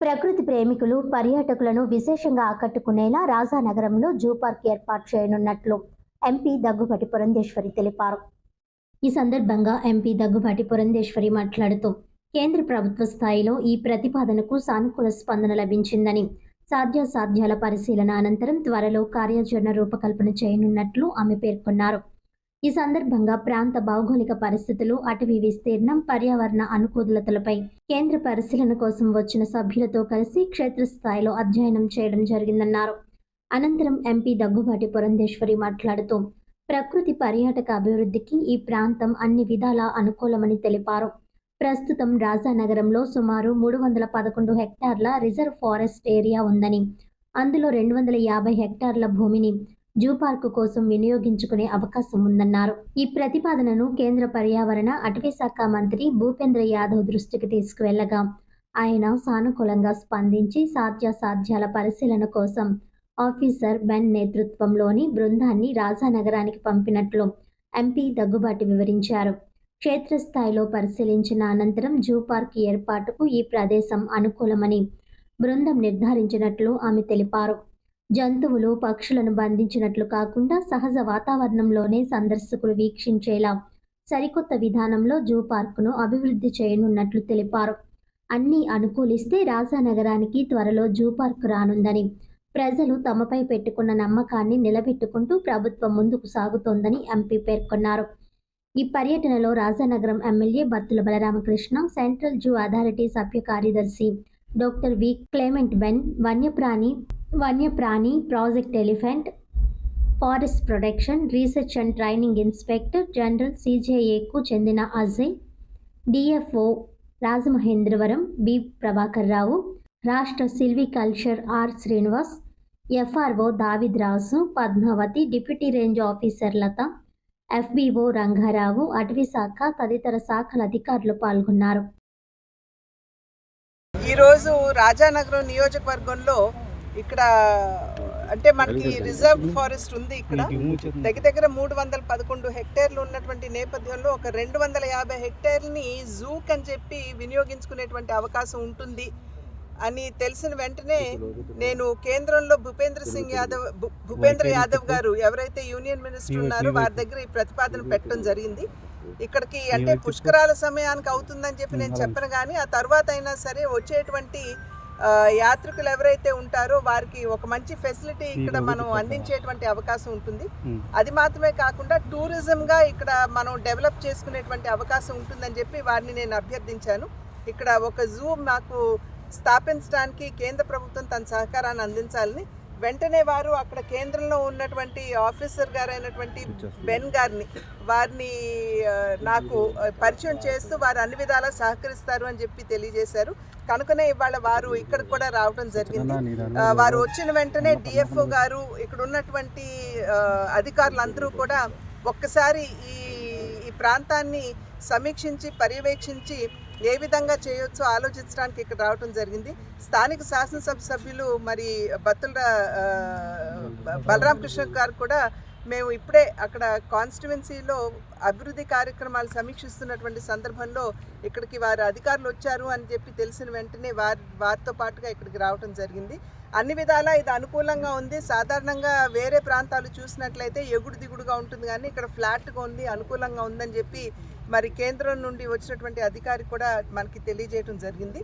ప్రకృతి ప్రేమికులు పర్యాటకులను విశేషంగా ఆకట్టుకునేలా రాజానగరంలో జూ పార్క్ ఏర్పాటు చేయనున్నట్లు ఎంపీ దగ్గుబాటి పురంధేశ్వరి తెలిపారు. ఈ సందర్భంగా ఎంపీ దగ్గుబాటి పురంధేశ్వరి మాట్లాడుతూ కేంద్ర ప్రభుత్వ స్థాయిలో ఈ ప్రతిపాదనకు సానుకూల స్పందన లభించిందని సాధ్యాసాధ్యాల పరిశీలన అనంతరం త్వరలో కార్యాచరణ రూపకల్పన చేయనున్నట్లు ఆమె పేర్కొన్నారు. ఈ సందర్భంగా ప్రాంత భౌగోళిక పరిస్థితులు అటవీ విస్తీర్ణం పర్యావరణ అనుకూలతలపై కేంద్ర పరిశీలన కోసం వచ్చిన సభ్యులతో కలిసి క్షేత్రస్థాయిలో అధ్యయనం చేయడం జరిగిందన్నారు. అనంతరం ఎంపీ దగ్గుబాటి పురంధేశ్వరి మాట్లాడుతూ ప్రకృతి పర్యాటక అభివృద్ధికి ఈ ప్రాంతం అన్ని విధాలా అనుకూలమని తెలిపారు. ప్రస్తుతం రాజానగరంలో సుమారు మూడు వందల పదకొండు హెక్టార్ల రిజర్వ్ ఫారెస్ట్ ఏరియా ఉందని అందులో రెండు వందల యాభై హెక్టార్ల భూమిని జూ పార్కు కోసం వినియోగించుకునే అవకాశం ఉందన్నారు. ఈ ప్రతిపాదనను కేంద్ర పర్యావరణ అటవీ శాఖ మంత్రి భూపేంద్ర యాదవ్ దృష్టికి తీసుకువెళ్ళగా ఆయన సానుకూలంగా స్పందించి సాధ్యాసాధ్యాల పరిశీలన కోసం ఆఫీసర్ బెన్ నేతృత్వంలోని బృందాన్ని రాజానగరానికి పంపినట్లు ఎంపీ దగ్గుబాటి వివరించారు. క్షేత్రస్థాయిలో పరిశీలించిన అనంతరం జూ పార్క్ ఏర్పాటుకు ఈ ప్రదేశం అనుకూలమని బృందం నిర్ధారించినట్లు ఆమె తెలిపారు. జంతువులు పక్షులను బంధించినట్లు కాకుండా సహజ వాతావరణంలోనే సందర్శకులు వీక్షించేలా సరికొత్త విధానంలో జూ పార్కును అభివృద్ధి చేయనున్నట్లు తెలిపారు. అన్నీ అనుకూలిస్తే రాజానగరానికి త్వరలో జూ పార్క్ రానుందని ప్రజలు తమపై పెట్టుకున్న నమ్మకాన్ని నిలబెట్టుకుంటూ ప్రభుత్వం ముందుకు సాగుతోందని ఎంపీ పేర్కొన్నారు. ఈ పర్యటనలో Rajanagaram MLA Battula Balaramakrishna central zoo authority సభ్య కార్యదర్శి డాక్టర్ వి. క్లేమెంట్ బెన్ వన్యప్రాణి వన్యప్రాణి project elephant forest protection research and training inspector general సిజేఏకు చెందిన అజయ్ డిఎఫ్ఓ రాజమహేంద్రవరం బి ప్రభాకర్ రావు రాష్ట్ర silviculture R Srinivas FRO David Rasu Padmavathi deputy range officer Latha FBO Rangarao అటవీ శాఖ తదితర శాఖల అధికారులు పాల్గొన్నారు. ఈరోజు రాజానగరం నియోజకవర్గంలో ఇక్కడ అంటే మనకి రిజర్వ్ ఫారెస్ట్ ఉంది ఇక్కడ. దగ్గర దగ్గర మూడు వందల పదకొండు హెక్టేర్లు ఉన్నటువంటి నేపథ్యంలో ఒక రెండు వందల యాభై హెక్టేర్ని జూక్ అని చెప్పి వినియోగించుకునేటువంటి అవకాశం ఉంటుంది అని తెలిసిన వెంటనే నేను కేంద్రంలో భూపేంద్ర సింగ్ యాదవ్ భూపేంద్ర యాదవ్ గారు ఎవరైతే యూనియన్ మినిస్టర్ ఉన్నారో వారి దగ్గర ఈ ప్రతిపాదన పెట్టడం జరిగింది. ఇక్కడికి అంటే పుష్కరాల సమయానికి అవుతుందని చెప్పి నేను చెప్పను కానీ ఆ తర్వాత అయినా సరే వచ్చేటువంటి యాత్రికులు ఎవరైతే ఉంటారో వారికి ఒక మంచి ఫెసిలిటీ ఇక్కడ మనం అందించేటువంటి అవకాశం ఉంటుంది. అది మాత్రమే కాకుండా టూరిజంగా ఇక్కడ మనం డెవలప్ చేసుకునేటువంటి అవకాశం ఉంటుందని చెప్పి వారిని నేను అభ్యర్థించాను. ఇక్కడ ఒక జూ మాకు స్థాపించడానికి కేంద్ర ప్రభుత్వం తన సహకారాన్ని అందించాలని వెంటనే వారు అక్కడ కేంద్రంలో ఉన్నటువంటి ఆఫీసర్ గారైనటువంటి బెన్ గారిని వారిని నాకు పరిచయం చేస్తూ వారు అన్ని విధాలా సహకరిస్తారు అని చెప్పి తెలియజేశారు. కనుకనే ఇవాళ వారు ఇక్కడ కూడా రావడం జరిగింది. వారు వచ్చిన వెంటనే డిఎఫ్ఓ గారు ఇక్కడ ఉన్నటువంటి అధికారులందరూ కూడా ఒక్కసారి ఈ ఈ ప్రాంతాన్ని సమీక్షించి పర్యవేక్షించి ఏ విధంగా చేయొచ్చో ఆలోచించడానికి ఇక్కడ రావడం జరిగింది. స్థానిక శాసనసభ సభ్యులు మరి బత్తుల బలరామకృష్ణ గారు కూడా మేము ఇప్పుడే అక్కడ కాన్స్టిట్యువెన్సీలో అభివృద్ధి కార్యక్రమాలు సమీక్షిస్తున్నటువంటి సందర్భంలో ఇక్కడికి వారు అధికారులు వచ్చారు అని చెప్పి తెలిసిన వెంటనే వారి వారితో పాటుగా ఇక్కడికి రావడం జరిగింది. అన్ని విధాలా ఇది అనుకూలంగా ఉంది. సాధారణంగా వేరే ప్రాంతాలు చూసినట్లయితే ఎగుడు దిగుడుగా ఉంటుంది కానీ ఇక్కడ ఫ్లాట్గా ఉంది అనుకూలంగా ఉందని చెప్పి మరి కేంద్రం నుండి వచ్చినటువంటి అధికారి కూడా మనకి తెలియజేయడం జరిగింది.